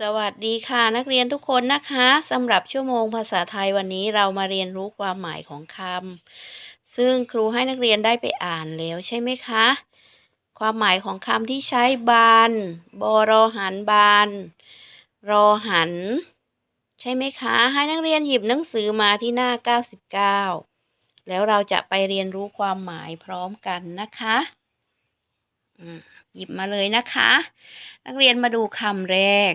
สวัสดีค่ะนักเรียนทุกคนนะคะสำหรับชั่วโมงภาษาไทยวันนี้เรามาเรียนรู้ความหมายของคำซึ่งครูให้นักเรียนได้ไปอ่านแล้วใช่ไหมคะ ความหมายของคำที่ใช้บานบอรอหันบาน รอหัน ใช่ไหมคะ ให้นักเรียนหยิบหนังสือมาที่หน้า 99 แล้วเราจะไปเรียนรู้ความหมายพร้อมกันนะคะหยิบมาเลยนะคะ นักเรียนมาดูคำแรก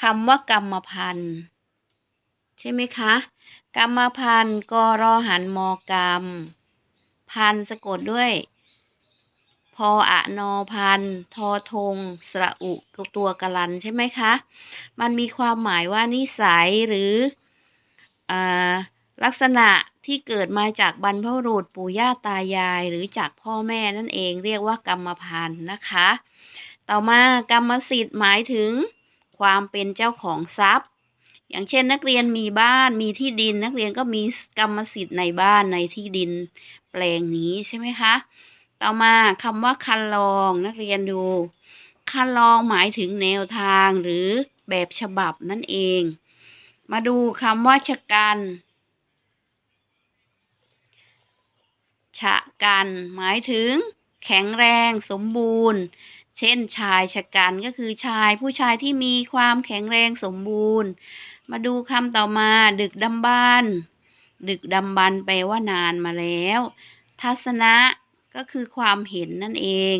คำว่ากรรมพันธุ์ใช่ไหมคะ กรรมพันธุ์กรอหันมอกรรม พันสะกดด้วยพออะนอพันทอทงสระอุตัวกลันใช่ไหมคะ มันมีความหมายว่านิสัยหรืออลักษณะที่เกิดมาจากบรรพบุรุษปู่ย่าตายาย หรือจากพ่อแม่นั่นเองเรียกว่ากรรมพันธุ์นะคะ ต่อมากรรมสิทธิ์หมายถึง ความเป็นเจ้าของทรัพย์ อย่างเช่นนักเรียนมีบ้านมีที่ดิน นักเรียนก็มีกรรมสิทธิ์ในบ้านในที่ดินแปลงนี้ใช่ไหมคะ ต่อมาคำว่าคันลองนักเรียนดูคันลองหมายถึงแนวทางหรือแบบฉบับนั่นเอง มาดูคำว่าชะกันชะกัน หมายถึงแข็งแรงสมบูรณ์ เช่นชายชะกันก็คือชายผู้ชายที่มีความแข็งแรงสมบูรณ์ มาดูคำต่อมา ดึกดำบรรดึกดำบรรแปลว่านานมาแล้ว ทัศนะก็คือความเห็นนั่นเอง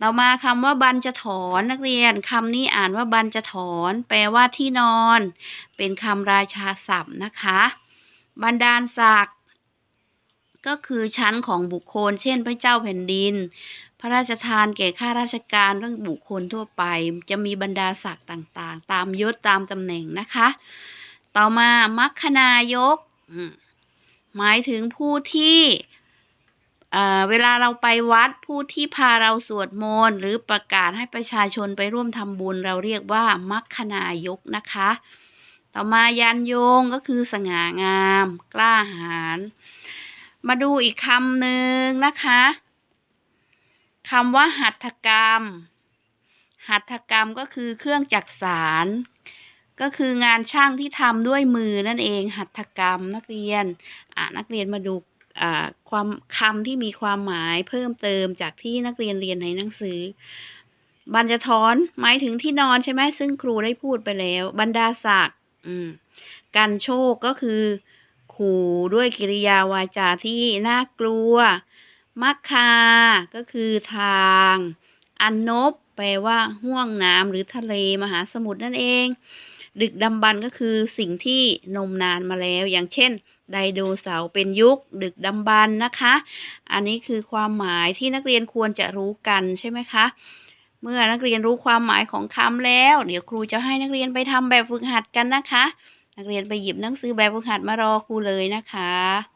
ต่อมาคำว่าบรรจะถอนนักเรียนคำนี้อ่านว่าบรรจะถอน แปลว่าที่นอน เป็นคำราชาศัพท์นะคะบรรดาลศักด์ก็คือชั้นของบุคคล เช่น พระเจ้าแผ่นดิน ระราชทานแก่ข้าราชการเรื่องบุคคลทั่วไป จะมีบรรดาศักดิ์ต่างๆ ตามยศตามตำแหน่งนะคะ ต่อมามัคคนายก หมายถึงผู้ที่เเวลาเราไปวัดผู้ที่พาเราสวดมนต์หรือประกาศให้ประชาชนไปร่วมทำบุญ เราเรียกว่ามัคคนายกนะคะ ต่อมายันโยงก็คือสง่างาม กล้าหาญมาดูอีกคำหนึ่งนะคะ คำว่าหัตถกรรม หัตถกรรมก็คือเครื่องจักสารก็คืองานช่างที่ทำด้วยมือนั่นเอง หัตถกรรมนักเรียนนักเรียนมาดูความคำที่มีความหมายเพิ่มเติมจากที่นักเรียนเรียนในหนังสือ บรรจทอนหมายถึงที่นอนใช่ไหมซึ่งครูได้พูดไปแล้ว บรรดาศักดิ์กันโชคก็คือ ขู่ด้วยกิริยาวาจาที่น่ากลัว มัคคา ก็คือทาง อันนบ แปลว่าห่วงน้ำหรือทะเลมหาสมุทรนั่นเอง ดึกดำบรรก็คือสิ่งที่นมนานมาแล้ว อย่างเช่น ไดโนเสาร์เป็นยุค ดึกดำบรรนะคะ อันนี้คือความหมายที่นักเรียนควรจะรู้กันใช่ไหมคะ เมื่อนักเรียนรู้ความหมายของคำแล้ว เดี๋ยวครูจะให้นักเรียนไปทำแบบฝึกหัดกันนะคะ นักเรียนไปหยิบหนังสือแบบฝึกหัดมารอครูเลยนะคะ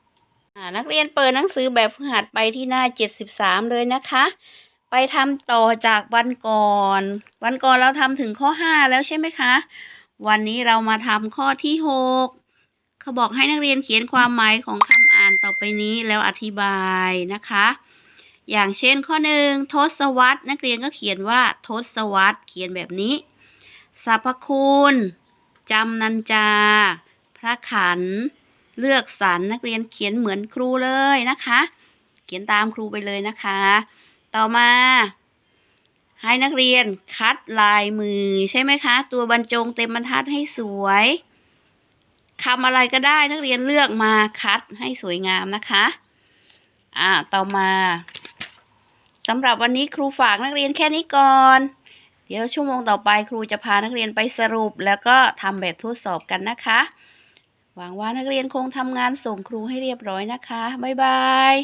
นักเรียนเปิดหนังสือแบบฝึกหัดไปที่หน้า 73 เลยนะคะ ไปทำต่อจากวันก่อน วันก่อนเราทำถึงข้อ 5 แล้วใช่ไหมคะ วันนี้เรามาทำข้อที่ 6 เขาบอกให้นักเรียนเขียนความหมายของคำอ่านต่อไปนี้แล้วอธิบายนะคะ อย่างเช่นข้อหนึ่งทศวรรษนักเรียนก็เขียนว่าทศวรรษเขียนแบบนี้สรรพคุณจำนันจา พระขัน เลือกสรรนักเรียนเขียนเหมือนครูเลยนะคะ เขียนตามครูไปเลยนะคะ ต่อมา ให้นักเรียนคัดลายมือใช่ไหมคะ ตัวบรรจงเต็มบรรทัดให้สวยคำอะไรก็ได้นักเรียนเลือกมาคัดให้สวยงามนะคะอ่าต่อมาสำหรับวันนี้ครูฝากนักเรียนแค่นี้ก่อน เดี๋ยวชั่วโมงต่อไปครูจะพานักเรียนไปสรุป แล้วก็ทำแบบทดสอบกันนะคะ หวังว่านักเรียนคงทำงานส่งครูให้เรียบร้อยนะคะ บ๊ายบาย